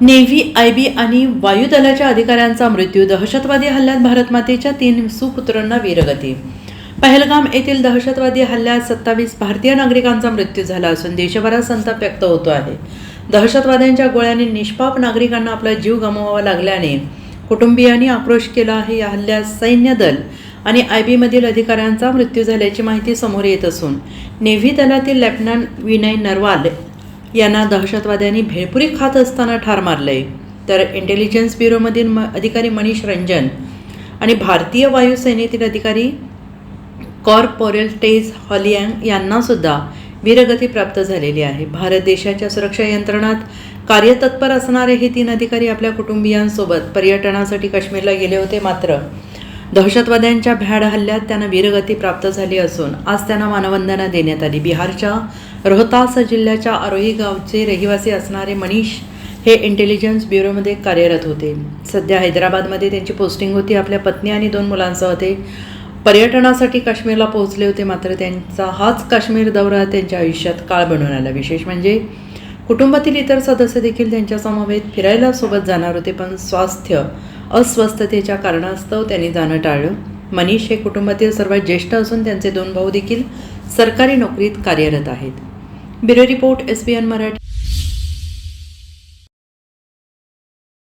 Navy I बी आणि वायुदलाच्या अधिकाऱ्यांचा मृत्यू दहशतवादी हल्ल्यात भारतमातेच्या तीन सुपुत्रांना वीरगती. पहलगाम येथील दहशतवादी हल्ल्यात सत्तावीस भारतीय नागरिकांचा मृत्यू झाला असून देशभरात संताप व्यक्त होतो आहे. दहशतवाद्यांच्या गोळ्यांनी निष्पाप नागरिकांना आपला जीव गमवावा लागल्याने कुटुंबियांनी आक्रोश केला आहे. या हल्ल्यात सैन्य दल आणि आय बीमधील अधिकाऱ्यांचा मृत्यू झाल्याची माहिती समोर येत असून नेव्ही दलातील लेफ्टनंट विनय नरवाल यांना दहशतवाद्यांनी भेळपुरी खात असताना ठार मारलंय. तर इंटेलिजन्स ब्युरोमधील म अधिकारी मनीष रंजन आणि भारतीय वायुसेनेतील अधिकारी कॉर्पोरेल टेज हॉलियांग यांनासुद्धा वीरगती प्राप्त झालेली आहे. भारत देशाच्या सुरक्षा यंत्रणात कार्यतत्पर असणारे हे तीन अधिकारी आपल्या कुटुंबियांसोबत पर्यटनासाठी काश्मीरला गेले होते मात्र दहशतवाद्यांच्या भ्याड हल्ल्यात त्यांना वीरगती प्राप्त झाली असून आज त्यांना मानवंदना देण्यात आली. बिहारच्या रोहतास जिल्ह्याच्या आरोही गावचे रहिवासी असणारे मनीष हे इंटेलिजन्स ब्युरोमध्ये कार्यरत होते. सध्या हैदराबादमध्ये त्यांची पोस्टिंग होती. आपल्या पत्नी आणि दोन मुलांसह ते पर्यटनासाठी काश्मीरला पोहोचले होते. मात्र त्यांचा हाच काश्मीर दौरा त्यांच्या आयुष्यात काळ बनून आला. विशेष म्हणजे कुटुंबातील इतर सदस्य देखील त्यांच्या समवेत फिरायला सोबत जाणार होते पण स्वास्थ्य अस्वस्थतेच्या कारणास्तव त्यांनी जाणं टाळलं. मनीष हे कुटुंबातील सर्वात ज्येष्ठ असून त्यांचे दोन भाऊ देखील सरकारी नोकरीत कार्यरत आहेत. Bureau report S B N Marathi.